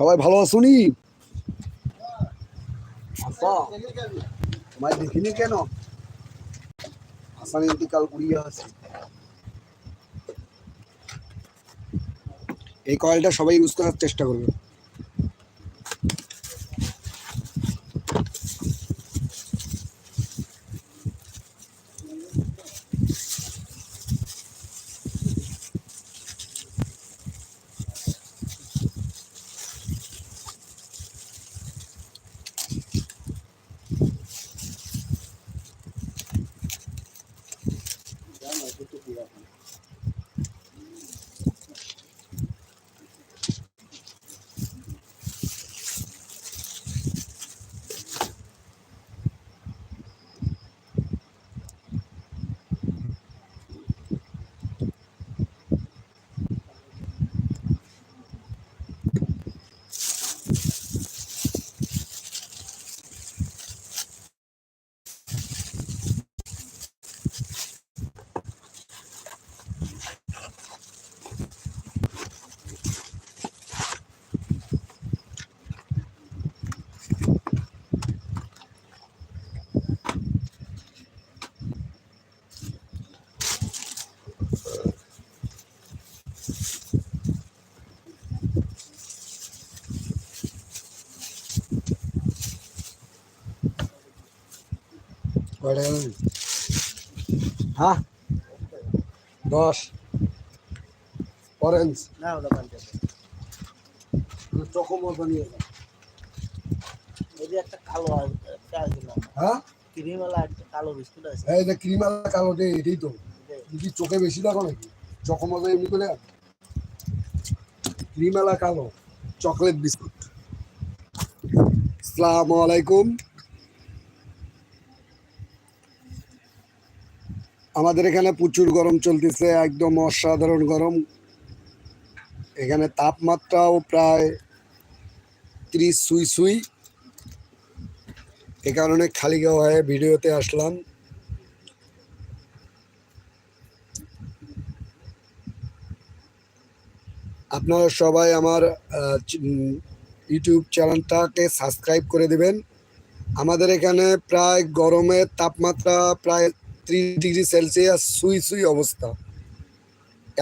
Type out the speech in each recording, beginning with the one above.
সবাই ভালো আছো নি? তোমায় দেখিনি কেন? হাসান ইন্তিকাল করিয়া আছে এই কয়েলটা সবাই ইউজ করার চেষ্টা করবে। হ্যাঁ? দশ। অরেঞ্জ না ওটা পাল্টে। চকো মতো নিয়ে এই একটা কালো হ্যাঁ? ক্রিমওয়ালা একটা কালো বিস্কুট আছে। এই যে ক্রিম কালো দে এটাই তো। এটাই। কি চোখে বেশি দেখো নাকি? চকো মতো এমনি করে? ক্রিম আলা কালো চকলেট বিস্কুট। আসসালামু আলাইকুম। আমাদের এখানে প্রচুর গরম চলতেছে, একদম অসাধারণ গরম। এখানে তাপমাত্রাও প্রায় ত্রিশ সুই সুই। এ কারণে খালি হয়ে ভিডিওতে আসলাম। আপনারা সবাই আমার ইউটিউব চ্যানেলটাকে সাবস্ক্রাইব করে দেবেন। আমাদের এখানে প্রায় গরমের তাপমাত্রা প্রায় ত্রিশ ডিগ্রি সেলসিয়াস, সুই সুই অবস্থা।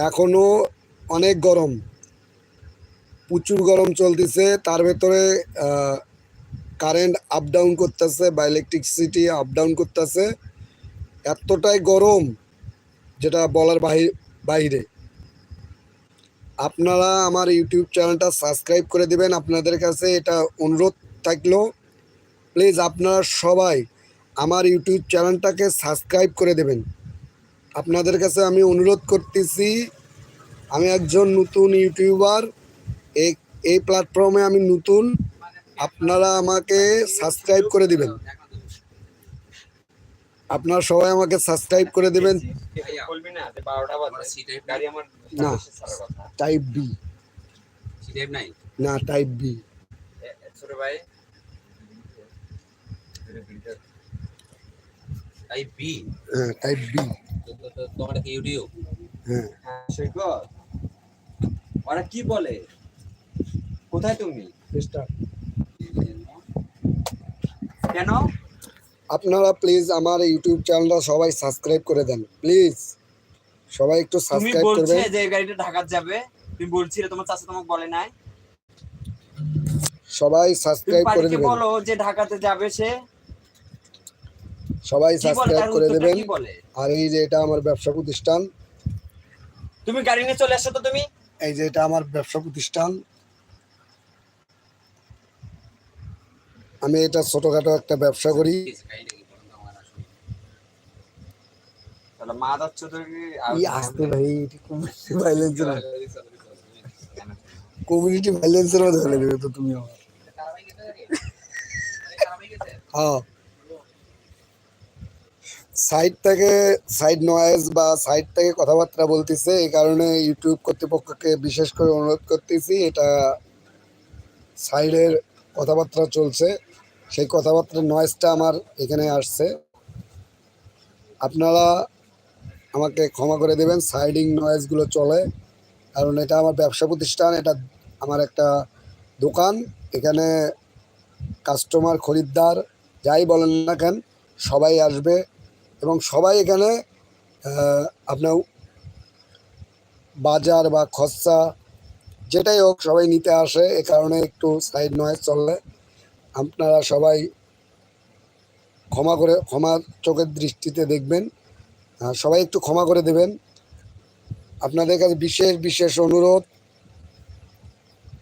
এখনও অনেক গরম। প্রচুর গরম চলতেছে। তার ভেতরে কারেন্ট আপ ডাউন করতেছে, বা ইলেকট্রিসিটি আপ ডাউন করতেছে। এতটাই গরম, যেটা বলার বাইরে আপনারা আমার ইউটিউব চ্যানেলটা সাবস্ক্রাইব করে দিবেন। আপনাদের কাছে এটা অনুরোধ থাকল। প্লিজ আপনারা সবাই আমার ইউটিউব চ্যানেলটাকে সাবস্ক্রাইব করে দেবেন। আপনাদের কাছে আমি অনুরোধ করতেছি, আমি একজন নতুন ইউটিউবার এই প্ল্যাটফর্মে আমি নতুন, আপনারা আমাকে সাবস্ক্রাইব করে দিবেন। আপনারা সবাই আমাকে সাবস্ক্রাইব করে দেবেন। না টাইপ বি না টাইপ বি ভাই। টাইপ বি হ্যাঁ টাইপ বি তোমার কি ইউটিউব। হ্যাঁ। সৈকত ওরা কি বলে? কোথায় তুমি? স্টার্ট কেন? আপনারা প্লিজ আমার ইউটিউব চ্যানেলটা সবাই সাবস্ক্রাইব করে দেন। প্লিজ সবাই একটু তুমি সাবস্ক্রাইব বলছে করবেন যে গাড়িটা ঢাকার যাবে। তুমি বলছিলে তোমার চাচা তোমাকে বলে নাই। সবাই সাবস্ক্রাইব করে দেবেন। বলো যে ঢাকাতে যাবে সে। সবাই সাবস্ক্রাইব করে দেবেন। আর এই যে এটা আমার ব্যবসা প্রতিষ্ঠান। তুমি গাড়ি নিয়ে চলে আসছো তো তুমি? এই যে এটা আমার ব্যবসা প্রতিষ্ঠান। আমি এটা ছোটখাটো একটা ব্যবসা করি। কমিউনিটি ভাইলেন্সের কমিউনিটি ভাইলেন্সের মধ্যে ফেলে দেবে তো তুমি আমার। হ্যাঁ। সাইড থেকে সাইড নয়েজ বা সাইড থেকে কথাবার্তা বলতেছে, এই কারণে ইউটিউব কর্তৃপক্ষকে বিশেষ করে অনুরোধ করতেছি, এটা সাইডের কথাবার্তা চলছে। সেই কথাবার্তার নয়েজটা আমার এখানে আসছে। আপনারা আমাকে ক্ষমা করে দেবেন সাইডিং নয়েজগুলো চলে, কারণ এটা আমার ব্যবসা প্রতিষ্ঠান, এটা আমার একটা দোকান। এখানে কাস্টমার খরিদ্দার, যাই বলেন না কেন, সবাই আসবে। এবং সবাই এখানে আপনার বাজার বা খরচা যেটাই হোক সবাই নিতে আসে, এ কারণে একটু সাইড নয়েজ চললে আপনারা সবাই ক্ষমা করে, ক্ষমা চোখের দৃষ্টিতে দেখবেন। সবাই একটু ক্ষমা করে দেবেন। আপনাদের কাছে বিশেষ বিশেষ অনুরোধ,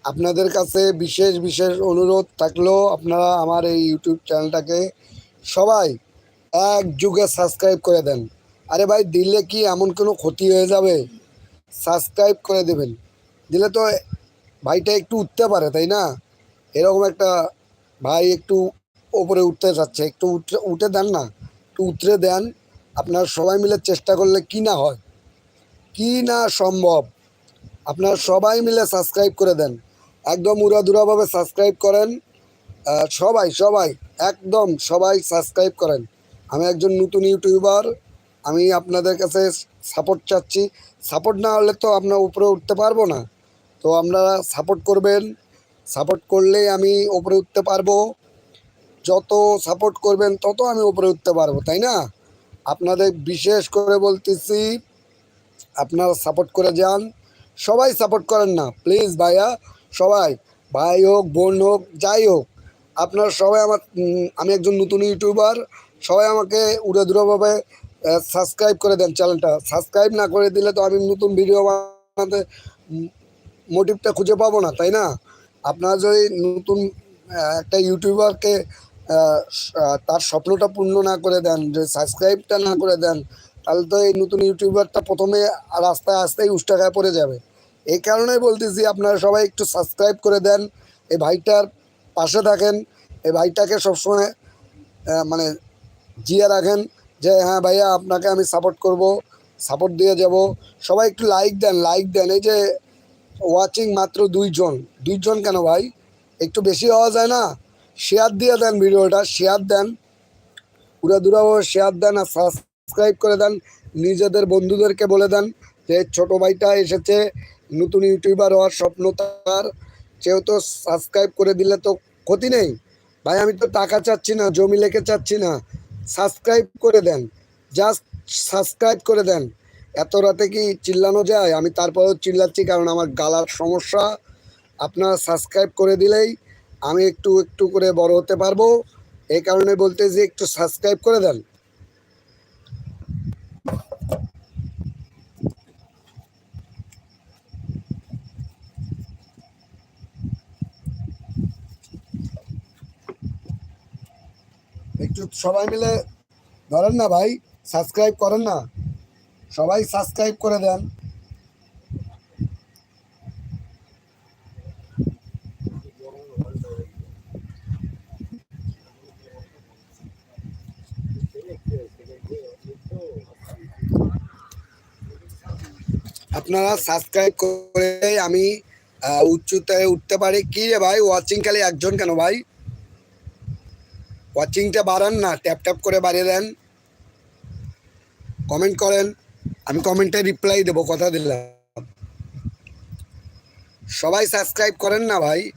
আপনাদের কাছে বিশেষ বিশেষ অনুরোধ থাকলেও আপনারা আমার এই ইউটিউব চ্যানেলটাকে সবাই এক যুগে সাবস্ক্রাইব করে দেন। আরে ভাই, দিলে কি এমন কোনো ক্ষতি হয়ে যাবে? সাবস্ক্রাইব করে দেবেন। দিলে তো ভাইটা একটু উঠতে পারে, তাই না? এরকম একটা ভাই একটু ওপরে উঠতে যাচ্ছে। একটু উঠে উঠে দেন না, একটু উতরে দেন। আপনারা সবাই মিলে চেষ্টা করলে কি না হয়? কি না সম্ভব? আপনারা সবাই মিলে সাবস্ক্রাইব করে দেন। একদম উড়াধুরাভাবে সাবস্ক্রাইব করেন। সবাই সবাই, একদম সবাই সাবস্ক্রাইব করেন। আমি একজন নতুন ইউটিউবার, আমি আপনাদের কাছে সাপোর্ট চাচ্ছি। সাপোর্ট না হলে তো আপনার উপরে উঠতে পারব না। তো আপনারা সাপোর্ট করবেন। সাপোর্ট করলেই আমি উপরে উঠতে পারব। যত সাপোর্ট করবেন, তত আমি উপরে উঠতে পারব, তাই না? আপনাদের বিশেষ করে বলতেছি, আপনারা সাপোর্ট করে যান। সবাই সাপোর্ট করেন না। প্লিজ ভাইয়া, সবাই। ভাই হোক, বোন হোক, যাই হোক। আপনারা সবাই আমার আমি একজন নতুন ইউটিউবার। সবাই আমাকে উড়ে দুরোভাবে সাবস্ক্রাইব করে দেন চ্যানেলটা সাবস্ক্রাইব না করে দিলে তো আমি নতুন ভিডিও বানাতে মোটিভটা খুঁজে পাবো না, তাই না? আপনারা যদি নতুন একটা ইউটিউবারকে তার স্বপ্নটা পূর্ণ না করে দেন, যে সাবস্ক্রাইবটা না করে দেন, তাহলে তো এই নতুন ইউটিউবারটা প্রথমে রাস্তায় আসতেই উষ্টাকায় পড়ে যাবে। এই কারণেই বলতেছি, আপনারা সবাই একটু সাবস্ক্রাইব করে দেন, এই ভাইটার পাশে থাকেন, এই ভাইটাকে সবসময় মানে জিয়ে রাখেন যে হ্যাঁ ভাইয়া, আপনাকে আমি সাপোর্ট করব সাপোর্ট দিয়ে যাব। সবাই একটু লাইক দেন লাইক দেন। এই যে ওয়াচিং মাত্র দুইজন দুইজন কেন ভাই? একটু বেশি হওয়া যায় না? শেয়ার দিয়ে দেন ভিডিওটা শেয়ার দেন। দুরাভাবে শেয়ার দেন আর সাবস্ক্রাইব করে দেন। নিজেদের বন্ধুদেরকে বলে দেন যে, ছোট ভাইটা এসেছে, নতুন ইউটিউবার হওয়ার স্বপ্ন তার। সেও তো সাবস্ক্রাইব করে দিলে তো ক্ষতি নেই। ভাই, আমি তো টাকা চাচ্ছি না, জমি লেখে চাচ্ছি না। সাবস্ক্রাইব করে দেন। জাস্ট সাবস্ক্রাইব করে দেন। এত রাতে কি চিল্লানো যায়? আমি তারপরেও চিল্লাচ্ছি কারণ আমার গালার সমস্যা। আপনারা সাবস্ক্রাইব করে দিলেই আমি একটু একটু করে বড় হতে পারব। এই কারণে বলতে যে একটু সাবস্ক্রাইব করে দেন। সবাই মিলে ধরেন না ভাই সাবস্ক্রাইব করেন না, সবাই সাবস্ক্রাইব করে দেন। আপনারা সাবস্ক্রাইব করে আমি উচ্চতায় উঠতে পারি। কি রে ভাই ওয়াচিং খালি একজন কেন ভাই? ওয়াচিংটা বাড়ান না ট্যাপ ট্যাপ করে বাড়িয়ে দেন। কমেন্ট করেন, আমি কমেন্টে রিপ্লাই দেবো, কথা দিলাম। সবাই সাবস্ক্রাইব করেন না ভাই?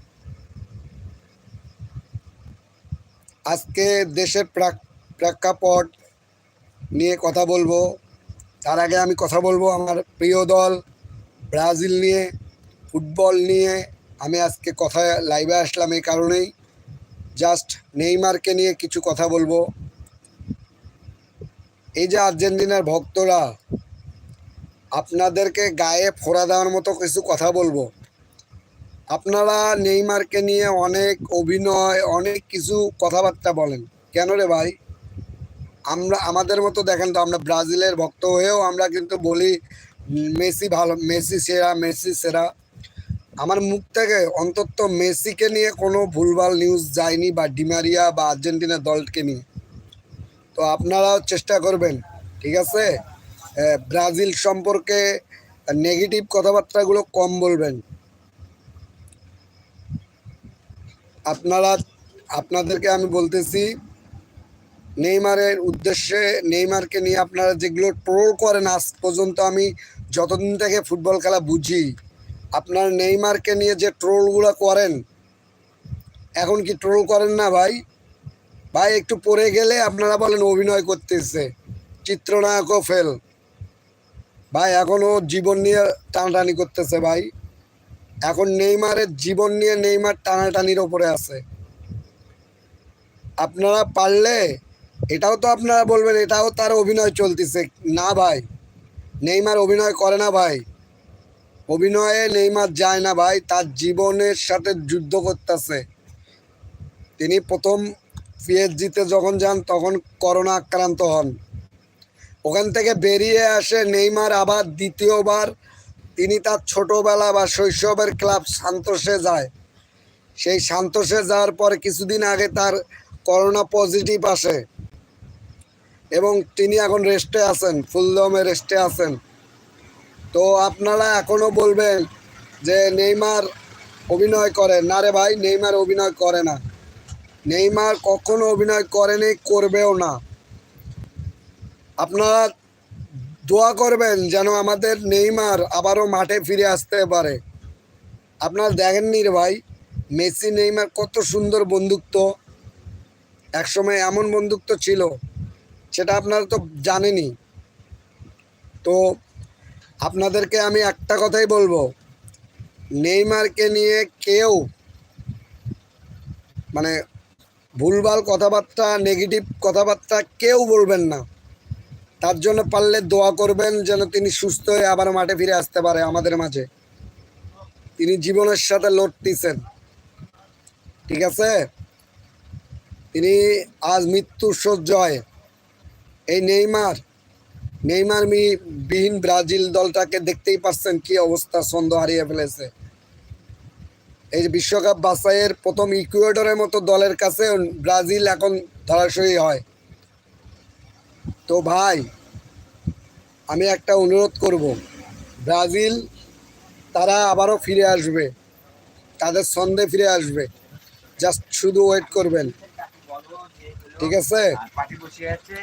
আজকে দেশের প্রাক- প্রেক্ষাপট নিয়ে কথা বলব। তার আগে আমি কথা বলব আমার প্রিয় দল, ব্রাজিল নিয়ে, ফুটবল নিয়ে। আমি আজকে কথা লাইভে আসলাম এই কারণেই। জাস্ট নেইমারকে নিয়ে কিছু কথা বলব। এই যে আর্জেন্টিনার ভক্তরা, আপনাদেরকে গায়ে ফোড়া দেওয়ার মতো কিছু কথা বলব। আপনারা নেইমারকে নিয়ে অনেক অভিনয়, অনেক কিছু কথাবার্তা বলেন। কেন রে ভাই? আমরা, আমাদের মতো দেখেন তো আমরা ব্রাজিলের ভক্ত হয়েও আমরা কিন্তু বলি মেসি ভালো, মেসি সেরা মেসি সেরা। আমার মুখ থেকে অন্তত মেসিকে নিয়ে কোনো ভুলভাল নিউজ যায়নি বা ডিমারিয়া বা আর্জেন্টিনার দলকে নিয়ে। তো আপনারাও চেষ্টা করবেন, ঠিক আছে? ব্রাজিল সম্পর্কে নেগেটিভ কথাবার্তাগুলো কম বলবেন। আপনারা, আপনাদেরকে আমি বলতেছি, নেইমারের উদ্দেশ্যে নেইমারকে নিয়ে আপনারা যেগুলো ট্রোল করেন আজ পর্যন্ত আমি যতদিন থেকে ফুটবল খেলা বুঝি আপনার নেইমারকে নিয়ে যে ট্রোলগুলো করেন, এখন কি ট্রোল করেন না ভাই? ভাই, একটু পরে গেলে আপনারা বলেন অভিনয় করতেছে, চিত্রনায়কও ফেল ভাই এখনও জীবন নিয়ে টানাটানি করতেছে ভাই। এখন নেইমারের জীবন নিয়ে নেইমার টানাটানির ওপরে আছে। আপনারা পারলে, এটাও তো আপনারা বলবেন, এটাও তার অভিনয় চলতেছে। না ভাই, নেইমার অভিনয় করে না ভাই। অভিনয়ে নেইমার যায় না ভাই, তার জীবনের সাথে যুদ্ধ করতেছে। তিনি প্রথম পিএইচজিতে যখন যান, তখন করোনা আক্রান্ত হন। ওখান থেকে বেরিয়ে আসে নেইমার, আবার দ্বিতীয়বার তিনি তার ছোটবেলা বা শৈশবের ক্লাব সান্তোষে যায়। সেই সান্তোষে যাওয়ার পর কিছুদিন আগে তার করোনা পজিটিভ আসে এবং তিনি এখন রেস্টে আছেন, ফুলদমে রেস্টে আছেন। তো আপনারা এখনও বলবেন যে নেইমার অভিনয় করে। না রে ভাই, নেইমার অভিনয় করে না। নেইমার কখনো অভিনয় করেনি, করবেও না। আপনারা দোয়া করবেন যেন আমাদের নেইমার আবারও মাঠে ফিরে আসতে পারে। আপনারা দেখেননি রে ভাই, মেসি, নেইমার কত সুন্দর বন্ধুত্ব। একসময় এমন বন্ধুত্ব ছিল, সেটা আপনারা তো জানেনই। তো আপনাদেরকে আমি একটা কথাই বলব। নেইমারকে নিয়ে কেউ মানে ভুলভাল কথাবার্তা নেগেটিভ কথাবার্তা কেউ বলবেন না। তার জন্য পারলে দোয়া করবেন যেন তিনি সুস্থ হয়ে আবার মাঠে ফিরে আসতে পারে আমাদের মাঝে। তিনি জীবনের সাথে লড়তেছেন। ঠিক আছে? তিনি আজ মৃত্যুর সজ্জয় এই নেইমার নেইমার মি বিহীন ব্রাজিল দলটাকে দেখতেই পাচ্ছেন কি অবস্থা ছন্দ হারিয়ে ফেলেছে। এই বিশ্বকাপ বাছাইয়ের প্রথম ইকুয়েডরের মতো দলের কাছে ব্রাজিল এখন ধরাশয়ী হয়। তো ভাই, আমি একটা অনুরোধ করব, ব্রাজিল তারা আবারও ফিরে আসবে, তাদের ছন্দে ফিরে আসবে, জাস্ট শুধু ওয়েট করবেন। ঠিক আছে আর পার্টি বসে আছে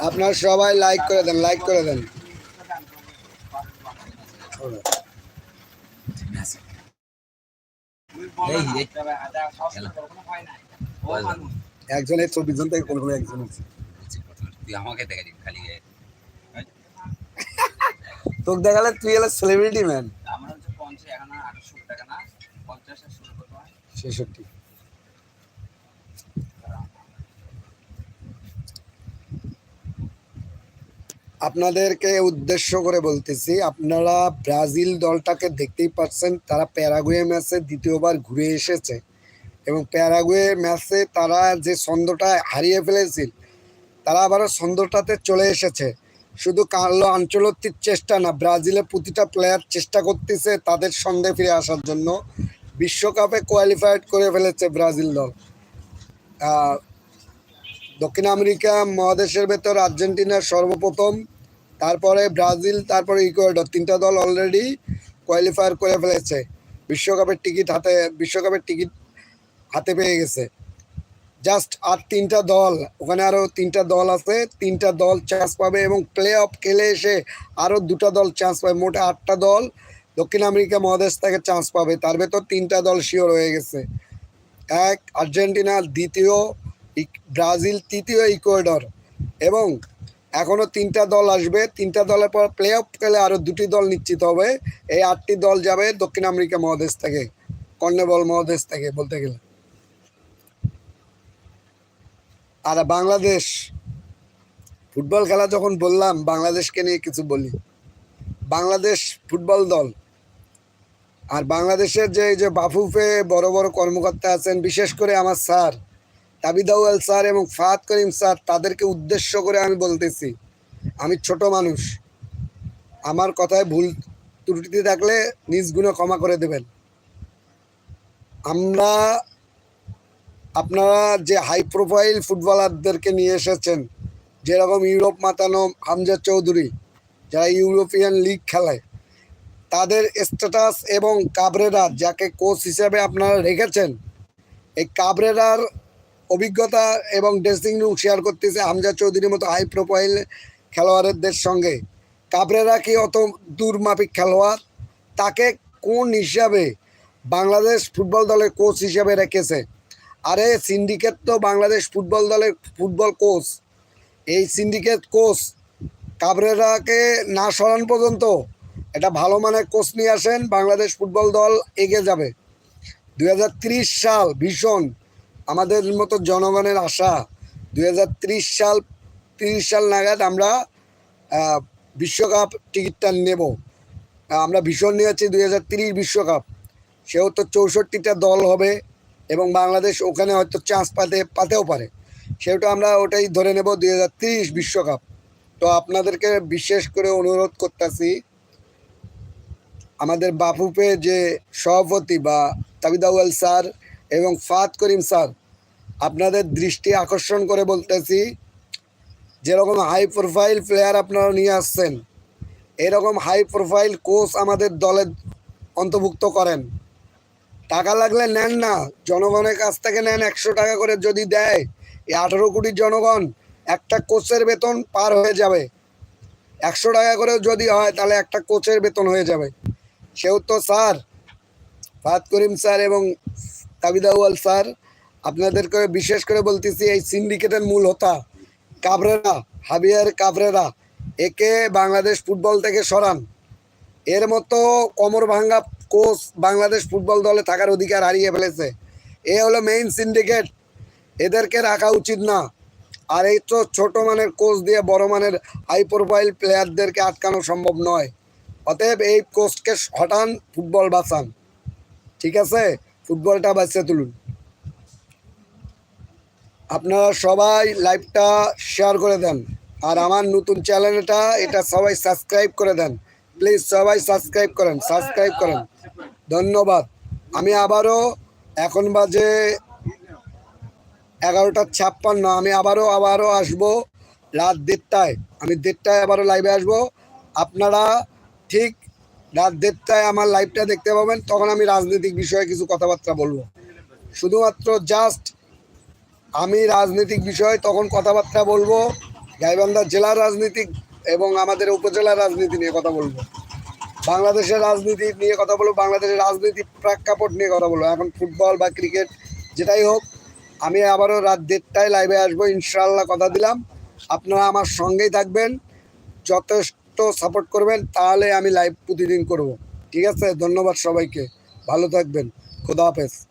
আপনার সবাই লাইক করে দেন লাইক করে দেন। একজনের চব্বিশ জন থেকে কোনো একজন তুই আমাকে দেখা দিবি খালি তোকে দেখালে তুই এলে সেলিব্রিটি ম্যান আমার হচ্ছে পঞ্চাশ এখন আটশো টাকা না। পঞ্চাশ আর ষোলো কত ছেষট্টি। আপনাদেরকে উদ্দেশ্য করে বলতেছি, আপনারা ব্রাজিল দলটাকে দেখতেই পাচ্ছেন, তারা প্যারাগুয়ে ম্যাচে দ্বিতীয়বার ঘুরে এসেছে এবং প্যারাগুয়ে ম্যাচে তারা যে ছন্দটা হারিয়ে ফেলেছিল, তারা আবারও ছন্দটাতে চলে এসেছে। শুধু কার্লো আঞ্চলত্তির চেষ্টা না, ব্রাজিলের প্রতিটা প্লেয়ার চেষ্টা করতেছে তাদের সঙ্গে ফিরে আসার জন্য। বিশ্বকাপে কোয়ালিফাইড করে ফেলেছে ব্রাজিল দল। দক্ষিণ আমেরিকা মহাদেশের ভেতর আর্জেন্টিনা সর্বপ্রথম তারপরে ব্রাজিল, তারপরে ইকুয়েডর, তিনটা দল অলরেডি কোয়ালিফায়ার করে ফেলেছে। বিশ্বকাপের টিকিট হাতে, বিশ্বকাপের টিকিট হাতে পেয়ে গেছে। জাস্ট আর তিনটা দল, ওখানে আরও তিনটা দল আছে, তিনটা দল চান্স পাবে এবং প্লে অফ খেলে এসে আরও দুটো দল চান্স পাবে, মোটে আটটা দল দক্ষিণ আমেরিকা মহাদেশ থেকে চান্স পাবে। তার ভেতর তিনটা দল শিওর হয়ে গেছে। এক আর্জেন্টিনা দ্বিতীয় ব্রাজিল তৃতীয় ইকুয়েডর এবং এখনও তিনটা দল আসবে। তিনটা দলের পর প্লে অফ খেলে আরও দুটি দল নিশ্চিত হবে। এই আটটি দল যাবে দক্ষিণ আমেরিকা মহাদেশ থেকে, কর্নেবল মহাদেশ থেকে বলতে গেলে। আর বাংলাদেশ, ফুটবল খেলা যখন বললাম, বাংলাদেশকে নিয়ে কিছু বলি। বাংলাদেশ ফুটবল দল। আর বাংলাদেশের যে, এই যে বাফুফে বড় বড় কর্মকর্তা আছেন, বিশেষ করে আমার স্যার তাবিদাউল স্যার এবং ফাহাদ করিম স্যার তাদেরকে উদ্দেশ্য করে আমি বলতেছি, আমি ছোট মানুষ। আমার কথায় ভুল ত্রুটিতে থাকলে নিজ গুণে ক্ষমা করে দেবেন। আমরা, আপনারা যে হাই প্রোফাইল ফুটবলারদেরকে নিয়ে এসেছেন, যেরকম ইউরোপ মাতানো হামজা চৌধুরী, যারা ইউরোপিয়ান লিগ খেলায় তাদের স্ট্যাটাস এবং কাবরেরা যাকে কোচ হিসেবে আপনারা রেখেছেন, এই কাবরেরার অভিজ্ঞতা এবং ড্রেসিং রুম শেয়ার করতেছে হামজা চৌধুরীর মতো হাই প্রোফাইল খেলোয়াড়দের সঙ্গে। কাবরেরা কি অত দূরমাপিক খেলোয়াড়? তাকে কোন হিসাবে বাংলাদেশ ফুটবল দলের কোচ হিসাবে রেখেছে? আরে সিন্ডিকেট তো বাংলাদেশ ফুটবল দলের ফুটবল কোচ এই সিন্ডিকেট কোচ কাবরেরাকে না সরান পর্যন্ত এটা ভালো মানের কোচ নিয়ে আসেন, বাংলাদেশ ফুটবল দল এগিয়ে যাবে। দুই সাল ভীষণ আমাদের মতো জনগণের আশা, দুই সাল, তিরিশ সাল নাগাদ আমরা বিশ্বকাপ টিকিটটা নেব। আমরা ভীষণ নিয়েছি দুই হাজার তিরিশ বিশ্বকাপ। সেও তো চৌষট্টিটা দল হবে এবং বাংলাদেশ ওখানে হয়তো চান্স পাতে, পাতেও পারে। সেটা আমরা ওটাই ধরে নেব দুই হাজার তিরিশ বিশ্বকাপ। তো আপনাদেরকে বিশেষ করে অনুরোধ করতেছি, আমাদের বাফুপে যে সভাপতি বা তাবিদাউল স্যার এবং ফাত করিম স্যার আপনাদের দৃষ্টি আকর্ষণ করে বলতেছি, যেরকম হাই প্রোফাইল প্লেয়ার আপনারা নিয়ে আসছেন, এরকম হাই প্রোফাইল কোচ আমাদের দলে অন্তর্ভুক্ত করেন। টাকা লাগলে নেন না, জনগণের কাছ থেকে নেন একশো টাকা করে যদি দেয়, এই আঠেরো কোটি জনগণ একটা কোচের বেতন পার হয়ে যাবে। একশো টাকা করেও যদি হয়, তাহলে একটা কোচের বেতন হয়ে যাবে। সেও তো স্যার ফাত করিম স্যার এবং তাবিদাউল স্যার আপনাদেরকে বিশেষ করে বলতেছি, এই সিন্ডিকেটের মূল হোতা কাবরেরা, হাবিয়ার কাবরেরা, একে বাংলাদেশ ফুটবল থেকে সরান। এর মতো কমর ভাঙ্গা কোচ বাংলাদেশ ফুটবল দলে থাকার অধিকার হারিয়ে ফেলেছে। এ হলো মেইন সিন্ডিকেট এদেরকে রাখা উচিত না। আর এই তো ছোট মানের কোচ দিয়ে বড় মানের হাই প্রোফাইল প্লেয়ারদেরকে আটকানো সম্ভব নয়। অতএব এই কোচকে হটান, ফুটবল বাঁচান। ঠিক আছে? ফুটবলটা বাঁচিয়ে তুলুন। আপনারা সবাই লাইভটা শেয়ার করে দেন। আর আমার নতুন চ্যানেলটা, এটা সবাই সাবস্ক্রাইব করে দেন। প্লিজ সবাই সাবস্ক্রাইব করেন সাবস্ক্রাইব করেন। ধন্যবাদ। আমি আবারও, এখন বাজে এগারোটা ছাপ্পান্ন। আমি আবারও আবারও আসব রাত দেড়টায়। আমি দেড়টায় আবারও লাইভে আসব। আপনারা ঠিক রাত দেড়টায় আমার লাইভটা দেখতে পাবেন। তখন আমি রাজনৈতিক বিষয়ে কিছু কথাবার্তা বলব। শুধুমাত্র জাস্ট আমি রাজনৈতিক বিষয়ে তখন কথাবার্তা বলব গাইবান্ধার জেলার রাজনীতি এবং আমাদের উপজেলার রাজনীতি নিয়ে কথা বলব। বাংলাদেশের রাজনীতি নিয়ে কথা বলব, বাংলাদেশের রাজনীতি প্রেক্ষাপট নিয়ে কথা বলব। এখন ফুটবল বা ক্রিকেট যেটাই হোক, আমি আবারও রাত দেড়টায় লাইভে আসব ইনশাল্লাহ কথা দিলাম। আপনারা আমার সঙ্গেই থাকবেন, যথেষ্ট সাপোর্ট করবেন, তাহলে আমি লাইভ প্রতিদিন করব। ঠিক আছে? ধন্যবাদ সবাইকে। ভালো থাকবেন। খোদা হাফেজ।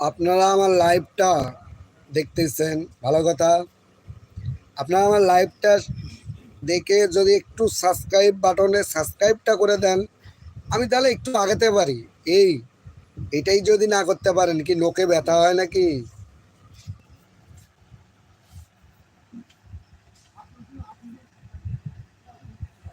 আপনারা আমার লাইভটা দেখতেছেন, ভালো কথা? আপনারা আমার লাইভটা দেখে যদি একটু সাবস্ক্রাইব বাটনে সাবস্ক্রাইবটা করে দেন, আমি তাহলে একটু আগাতে পারি। এই, এটাই যদি না করতে পারেন, কি লোকে ব্যথা হয় নাকি?